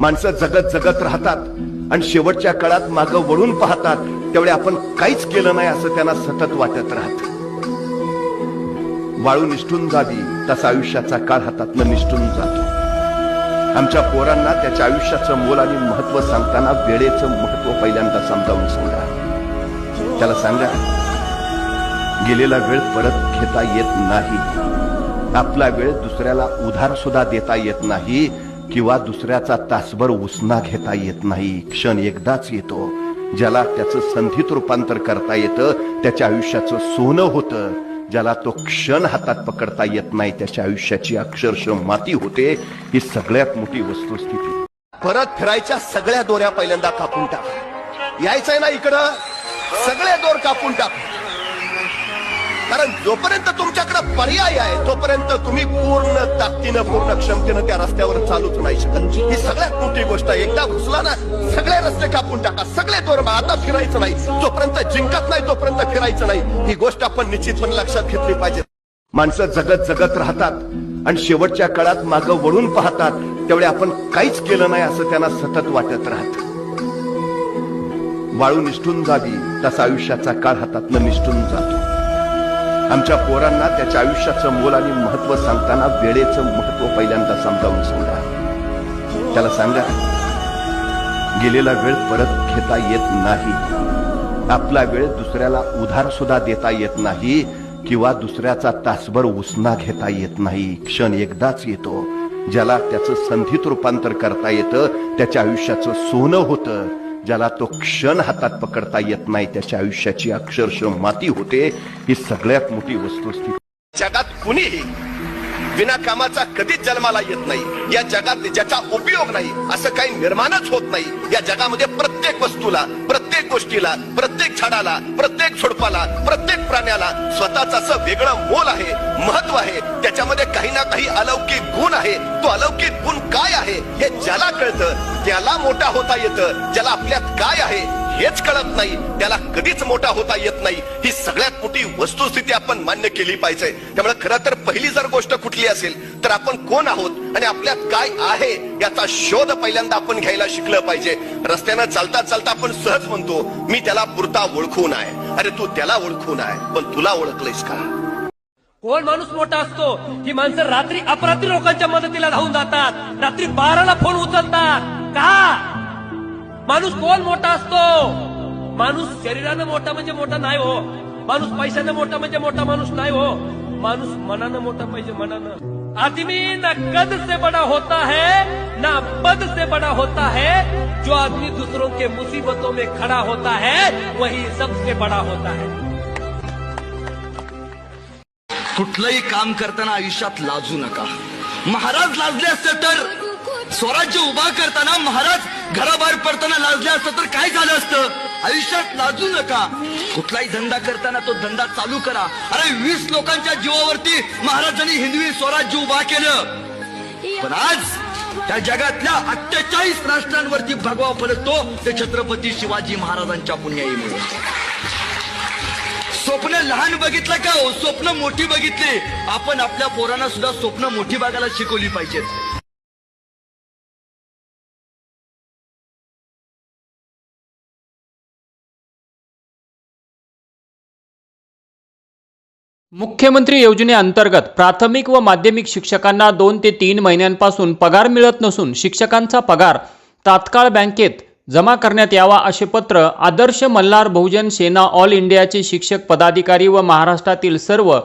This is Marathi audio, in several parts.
माणसं जगत जगत राहतात आणि शेवटच्या काळात मागं वळून पाहतात. त्यावेळी आपण काहीच केलं नाही असं त्यांना सतत वाटत राहत. वाळू निष्ठून जावी तसा आयुष्याचा काळ हातातनं निष्ठून जातो. आमच्या पोरांना त्याच्या आयुष्याचं मोल आणि महत्त्व सांगताना वेळेचं महत्त्व पहिल्यांदा समजावून सांगा. त्याला सांगा गेलेला वेळ परत घेता येत नाही. आपला वेळ दुसऱ्याला उधार सुद्धा देता येत नाही. किंवा दुसऱ्याचा तासभर उसना घेता येत नाही. क्षण एकदाच येतो ज्याला त्याचं संधीत रूपांतर करता येतं त्याच्या आयुष्याचं सोनं होतं. ज्याला तो क्षण हातात पकडता येत नाही त्याच्या आयुष्याची अक्षरशः माती होते. ही सगळ्यात मोठी वस्तुस्थिती. परत फिरायच्या सगळ्या दोऱ्या पहिल्यांदा कापून टाक. यायचंय ना इकडं? सगळे दोर कापून टाक. कारण जोपर्यंत तुमच्याकडे पर्याय आहे तोपर्यंत तुम्ही पूर्ण ताकदीनं पूर्ण क्षमतेनं त्या रस्त्यावर चालूच नाही शकत. ही सगळ्यात मोठी गोष्ट आहे. एकदा घुसला ना सगळे रस्ते कापून टाका. सगळे दोर आता फिरायचं नाही. जोपर्यंत जिंकत नाही तोपर्यंत फिरायचं नाही. ही गोष्ट आपण निश्चितपणे लक्षात घेतली पाहिजे. माणसं जगत जगत राहतात आणि शेवटच्या काळात मागं वळून पाहतात. त्यावेळी आपण काहीच केलं नाही असं त्यांना सतत वाटत राहत. वाळू निष्ठून जावी तसा आयुष्याचा काळ हातातनं निष्ठून जातो. आमच्या पोरांना त्याच्या आयुष्याचं मोल आणि महत्त्व सांगताना वेळेचं महत्त्व पहिल्यांदा समजावून सांगा. त्याला सांगा गेलेला वेळ परत घेता येत नाही. आपला वेळ दुसऱ्याला उधार सुद्धा देता येत नाही किंवा दुसऱ्याचा तासभर उसना घेता येत नाही. क्षण एकदाच येतो ज्याला त्याचं संधीत रूपांतर करता येतं त्याच्या आयुष्याचं सोनं होतं. ज्याला तो क्षण हातात पकडता येत नाही त्याच्या आयुष्याची अक्षरशः माती होते. ही सगळ्यात मोठी वस्तुस्थिती. जगात कुणीही विना कामाचा कधीच जन्माला येत नाही. या जगात ज्याचा उपयोग नाही असं काही निर्माणच होत नाही. या जगामध्ये प्रत्येक वस्तूला प्रत्येक गोष्टीला प्रत्येक झाडाला प्रत्येक झुडपाला प्रत्येक प्राण्याला स्वतःच असं वेगळं मोल आहे महत्त्व आहे. त्याच्यामध्ये काही ना काही अलौकिक गुण आहे. तो अलौकिक गुण काय आहे हे ज्याला कळतं त्याला मोठा होता येतं ज्याला आपल्यात काय आहे हेच कळत नाही त्याला कधीच मोठा होता येत नाही. ही सगळ्यात मोठी वस्तुस्थिती आपण मान्य केली पाहिजे. त्यामुळे खरं तर पहिली जर गोष्ट कुठली असेल तर आपण कोण आहोत आणि आपल्यात काय आहे याचा शोध पहिल्यांदा आपण घ्यायला शिकलं पाहिजे. रस्त्यानं चालता चालता आपण सहज म्हणतो मी त्याला पुरता ओळखून आहे. अरे तू त्याला ओळखून आहे पण तुला ओळखलंयस का? कोण माणूस मोठा असतो ही माणसं रात्री अपरात्री लोकांच्या मदतीला धावून जातात. रात्री बाराला फोन उचलतात. का? माणूस कोण मोठा असतो माणूस शरीरानं मोठा म्हणजे मोठा नाही हो. माणूस पैशानं मोठा म्हणजे मोठा माणूस नाही हो. माणूस मनानं मोठा पाहिजे मनानं. आदमी न कद से बड़ा होता है, ना पद से बड़ा होता है. जो आदमी दूसरों के मुसीबतों में खड़ा होता है, वही सबसे बड़ा होता है. कुठलंही काम करताना आयुष्यात लाजू नका. महाराज लाजले असते तर स्वराज्य उभा करताना महाराज घराबाहेर करताना लाजले असतं तर काय झालं असतं? आयुष्यात लाजू नका. कुठलाही धंदा करताना तो धंदा चालू करा. अरे वीस लोकांच्या जीवावरती महाराजांनी हिंदवी स्वराज्य उभा केलं. पण आज त्या जगातल्या अठ्ठेचाळीस राष्ट्रांवरती भगवा पडतो ते छत्रपती शिवाजी महाराजांच्या पुण्याईमुळे. स्वप्न लहान बघितलं का हो? स्वप्न मोठी बघितली. आपण आपल्या पोरांना सुद्धा स्वप्न मोठी बघायला शिकवली पाहिजेत. मुख्यमंत्री योजनेअंतर्गत प्राथमिक व माध्यमिक शिक्षकांना दोन ते तीन महिन्यांपासून पगार मिळत नसून शिक्षकांचा पगार तात्काळ बँकेत जमा करण्यात यावा असे पत्र आदर्श मल्हार बहुजन सेना ऑल इंडियाचे शिक्षक पदाधिकारी व महाराष्ट्रातील सर्व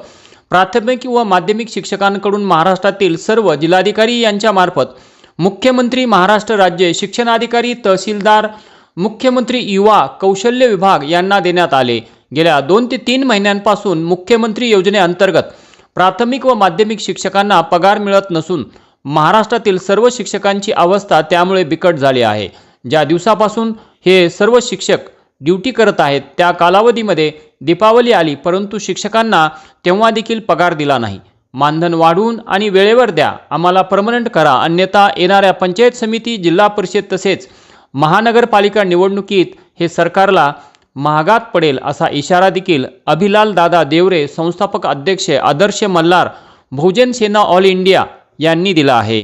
प्राथमिक व माध्यमिक शिक्षकांकडून महाराष्ट्रातील सर्व जिल्हाधिकारी यांच्यामार्फत मुख्यमंत्री महाराष्ट्र राज्य शिक्षणाधिकारी तहसीलदार मुख्यमंत्री युवा कौशल्य विभाग यांना देण्यात आले. गेल्या दोन ते तीन महिन्यांपासून मुख्यमंत्री योजनेअंतर्गत प्राथमिक व माध्यमिक शिक्षकांना पगार मिळत नसून महाराष्ट्रातील सर्व शिक्षकांची अवस्था त्यामुळे बिकट झाली आहे. ज्या दिवसापासून हे सर्व शिक्षक ड्युटी करत आहेत त्या कालावधीमध्ये दीपावली आली परंतु शिक्षकांना तेव्हा देखील पगार दिला नाही. मानधन वाढवून आणि वेळेवर द्या आम्हाला परमनंट करा. अन्यथा येणाऱ्या पंचायत समिती जिल्हा परिषद तसेच महानगरपालिका निवडणुकीत हे सरकारला महागात पडेल असा इशारा देखील अभिलाल दादा देवरे संस्थापक अध्यक्ष आदर्श मल्हार बहुजन सेना ऑल इंडिया यांनी दिला आहे.